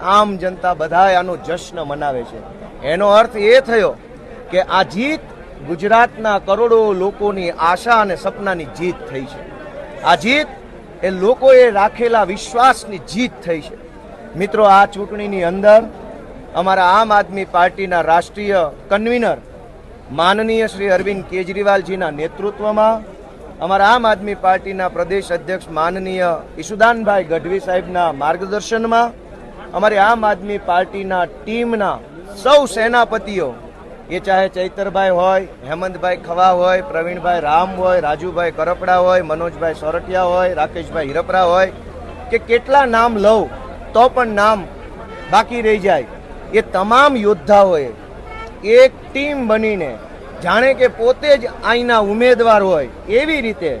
આમ જનતા બધા આનો જશ્ન મનાવે છે. એનો અર્થ એ થયો કે આ જીત ગુજરાતના કરોડો લોકોની આશા અને સપનાની જીત થઈ છે. આ જીત એ લોકોએ રાખેલા વિશ્વાસની જીત થઈ છે. મિત્રો, આ ચૂંટણીની અંદર અમારા આમ આદમી પાર્ટીના રાષ્ટ્રીય કન્વીનર માનનીય શ્રી અરવિંદ કેજરીવાલજીના નેતૃત્વમાં અમારા આમ આદમી પાર્ટીના પ્રદેશ અધ્યક્ષ માનનીય ઈશુદાનભાઈ ગઢવી સાહેબના માર્ગદર્શનમાં અમારી આમ આદમી પાર્ટીના ટીમના સૌ સેનાપતિઓ, એ ચાહે ચૈતરભાઈ હોય, હેમંતભાઈ ખવા હોય, પ્રવીણભાઈ રામ હોય, રાજુભાઈ કરપડા હોય, મનોજભાઈ સોરઠિયા હોય, રાકેશભાઈ હિરપરા હોય, કે કેટલા નામ લઉં, તો પણ નામ બાકી રહી જાય. એ તમામ યોદ્ધાઓએ એક ટીમ બનીને જાણે કે પોતે જ અહીંના ઉમેદવાર હોય, એવી રીતે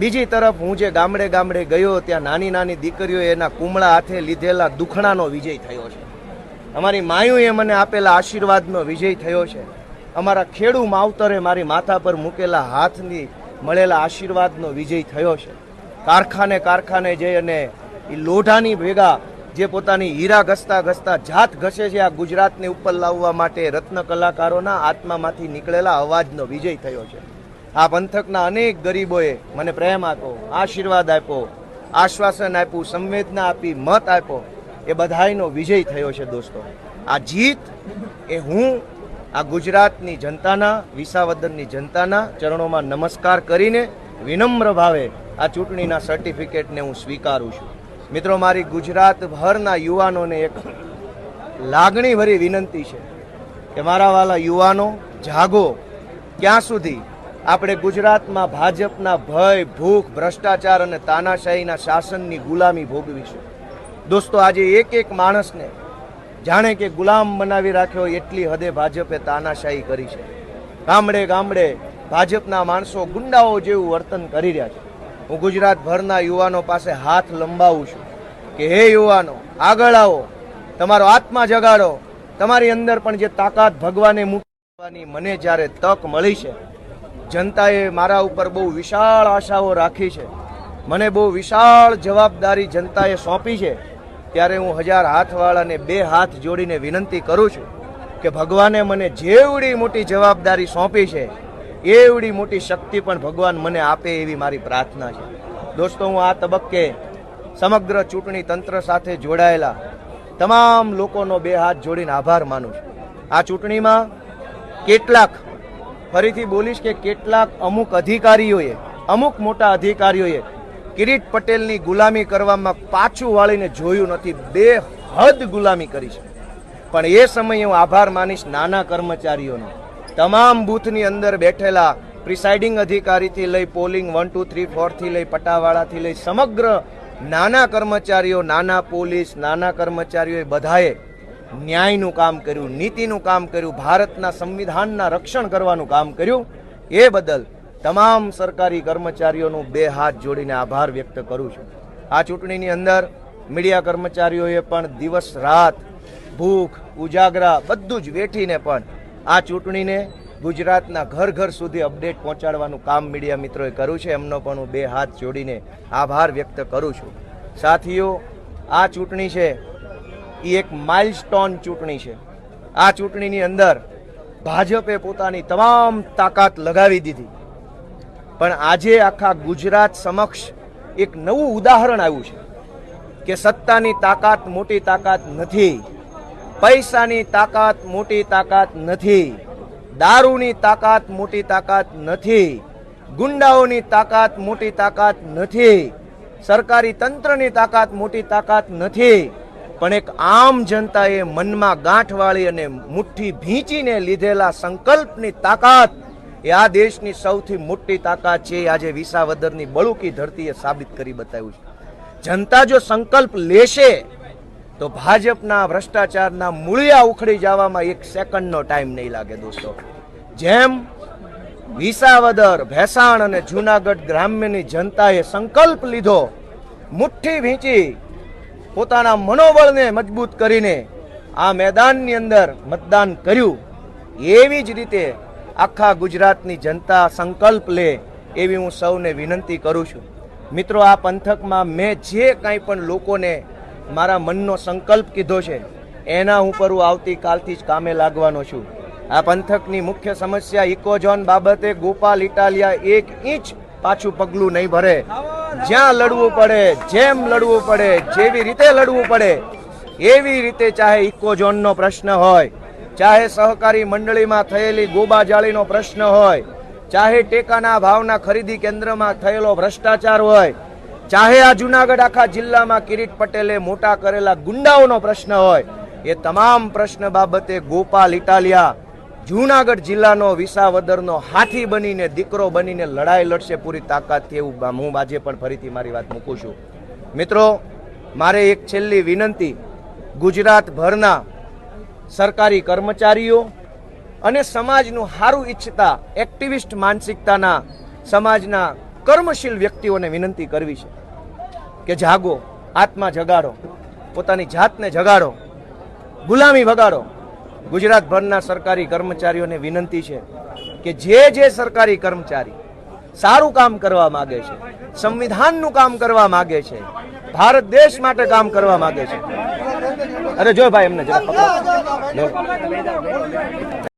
બીજી તરફ હું જે ગામડે ગામડે ગયો, ત્યાં નાની નાની દીકરીઓ એના કુમળા હાથે લીધેલા દુખણાનો વિજય થયો છે. અમારી માયુએ મને આપેલા આશીર્વાદનો વિજય થયો છે. અમારા ખેડૂ માવતરે મારી માથા પર મૂકેલા હાથની મળેલા આશીર્વાદનો વિજય થયો છે. કારખાને કારખાને જઈ અને એ લોઢાની ભેગા જે પોતાની હીરા ઘસતા ઘસતા જાત ઘસે છે, આ ગુજરાતને ઉપર લાવવા માટે રત્ન કલાકારોના આત્મામાંથી નીકળેલા અવાજનો વિજય થયો છે. આ પંથકના અનેક ગરીબોએ મને પ્રેમ આપ્યો, આશીર્વાદ આપ્યો, આશ્વાસન આપ્યું, સંવેદના આપી, મત આપ્યો. એ બધાયનો વિજય થયો છે દોસ્તો. આ જીત એ હું આ ગુજરાતની જનતાના, વિસાવદનની જનતાના ચરણોમાં નમસ્કાર કરીને વિનમ્ર ભાવે આ ચૂંટણીના સર્ટિફિકેટને હું સ્વીકારું છું. મિત્રો, મારી ગુજરાતભરના યુવાનોને એક લાગણીભરી વિનંતી છે કે મારા વાલા યુવાનો, જાગો. ક્યાં સુધી આપણે ગુજરાતમાં ભાજપના ભય, ભૂખ, ભ્રષ્ટાચાર અને તાનાશાહીના શાસનની ગુલામી ભોગવીશું. દોસ્તો, આજે એક એક માણસને જાણે કે ગુલામ બનાવી રાખ્યો એટલી હદે ભાજપે તાનાશાહી કરી છે. ગામડે ગામડે ભાજપના માણસો ગુંડાઓ જેવું વર્તન કરી રહ્યા છે. હું ગુજરાતભરના યુવાનો પાસે હાથ લંબાવું છું કે, હે યુવાનો, આગળ આવો. તમારો આત્મા જગાડો. તમારી અંદર પણ જે તાકાત ભગવાને મૂકવાની મને જ્યારે તક મળી છે જનતાએ મારા ઉપર બહુ વિશાળ આશાઓ રાખી છે. મને બહુ વિશાળ જવાબદારી જનતાએ સોંપી છે. ત્યારે હું હજાર હાથવાળાને બે હાથ જોડીને વિનંતી કરું છું કે ભગવાને મને જેવડી મોટી જવાબદારી સોંપી છે, એવડી મોટી શક્તિ પણ ભગવાન મને આપે એવી મારી પ્રાર્થના છે. દોસ્તો, હું આ તબક્કે સમગ્ર ચૂંટણી તંત્ર સાથે જોડાયેલા તમામ લોકોનો બે હાથ જોડીને આભાર માનું છું. આ ચૂંટણીમાં કેટલાક ફરીથી બોલીશ કે કેટલાક અમુક અધિકારીઓએ, અમુક મોટા અધિકારીઓએ કિરીટ પટેલની ગુલામી કરવામાં પાછું વાળીને જોયું નથી બે હદ ગુલામી કરી છે. પણ એ સમયે હું આભાર માનીશ નાના કર્મચારીઓનો. તમામ બૂથની અંદર બેઠેલા પ્રિસાઇડિંગ અધિકારીથી લઈ પોલિંગ વન, ટુ, થ્રી, ફોરથી લઈ પટાવાળાથી લઈ સમગ્ર નાના કર્મચારીઓ, નાના પોલીસ, નાના કર્મચારીઓએ બધાએ ન્યાયનું કામ કર્યું, નીતિનું કામ કર્યું, ભારતના સંવિધાનના રક્ષણ કરવાનું કામ કર્યું, એ બદલ તમામ સરકારી કર્મચારીઓનું બે હાથ જોડીને આભાર વ્યક્ત કરું છું. આ ચૂંટણીની અંદર મીડિયા કર્મચારીઓએ પણ દિવસ રાત ભૂખ, ઉજાગરા બધું જ વેઠીને પણ આ ચૂંટણીને ગુજરાતના ઘર ઘર સુધી અપડેટ પહોંચાડવાનું કામ મીડિયા મિત્રોએ કર્યું છે. એમનો પણ હું બે હાથ જોડીને આભાર વ્યક્ત કરું છું. સાથીઓ, આ ચૂંટણી છે એ એક માઇલસ્ટોન ચૂંટણી છે. આ ચૂંટણીની અંદર ભાજપે પોતાની તમામ તાકાત લગાવી દીધી. પણ આજે આખા ગુજરાત સમક્ષ એક નવું ઉદાહરણ આવ્યું છે કે સત્તાની તાકાત મોટી તાકાત નથી, પૈસાની તાકાત મોટી તાકાત નથી, દારૂની તાકાત મોટી તાકાત નથી, ગુંડાઓની તાકાત મોટી તાકાત નથી, સરકારી તંત્રની તાકાત મોટી તાકાત નથી પણ એક આમ જનતાએ મનમાં ગાંઠ વાળી અને મુઠ્ઠી ભીંચીને લીધેલા સંકલ્પની તાકાત એ આ દેશની સૌથી મોટી તાકાત છે આજે વિસાવદરની બળુકી ધરતીએ સાબિત કરી બતાવ્યું છે. જનતા જો સંકલ્પ લેશે તો ભાજપના ભ્રષ્ટાચારના મૂળિયા ઉખડી જવામાં એક સેકન્ડનો ટાઈમ નહીં લાગે દોસ્તો. જેમ વિસાવદર, ભેસાણ અને જૂનાગઢ ગ્રામ્યની જનતાએ સંકલ્પ લીધો, મુઠ્ઠી ભીંચી પોતાના મનોબળને મજબૂત કરીને આ મેદાનની અંદર મતદાન કર્યું. એવી જ રીતે આખા ગુજરાતની જનતા સંકલ્પ લે એવી હું સૌને વિનંતી કરું છું. મિત્રો, આ પંથકમાં મેં જે કાંઈ પણ લોકોને મારા મનનો સંકલ્પ કીધો છે, એના ઉપર હું આવતીકાલથી જ કામે લાગવાનો છું. આ પંથકની મુખ્ય સમસ્યા ઇકોઝોન બાબતે ગોપાલ, ઇટાલિયા એક ઇંચ પાછું પગલું નહીં ભરે. જ્યાં લડવું પડે, જેમ લડવું પડે, જેવી રીતે લડવું પડે, એવી રીતે ચાહે ઇકોઝોનનો પ્રશ્ન હોય, ચાહે સહકારી મંડળીમાં થયેલી ગોબાજાળીનો પ્રશ્ન હોય, ચાહે ટેકાના ભાવના ખરીદી કેન્દ્રમાં થયેલો ભ્રષ્ટાચાર હોય, ચાહે આ જુનાગઢ આખા જિલ્લામાં કિરીટ પટેલે મોટા કરેલા ગુંડાઓનો પ્રશ્ન હોય, એ તમામ પ્રશ્ન બાબતે ગોપાલ ઇટાલિયા જુનાગઢ જિલ્લાનો વિસાવદરનો હાથી બનીને, દીકરો બનીને લડાઈ લડશે પૂરી તાકાતથી એવું હું આજે પણ ફરીથી મારી વાત મૂકું છું. મિત્રો, મારે એક છેલ્લી વિનંતી. ગુજરાતભરના સરકારી કર્મચારીઓ અને સમાજનું સારું ઈચ્છતા, એક્ટિવિસ્ટ માનસિકતાના સમાજના કર્મશીલ વ્યક્તિઓને વિનંતી કરવી છે કે જાગો, આત્મા જગાડો, પોતાની જાતને જગાડો, ગુલામી ભગાડો ગુજરાતભરના સરકારી કર્મચારીઓને વિનંતી છે કે જે જે સરકારી કર્મચારી સારું કામ કરવા માગે છે, સંવિધાનનું કામ કરવા માગે છે, ભારત દેશ માટે કામ કરવા માગે છે અરે જો ભાઈ એમને જરા.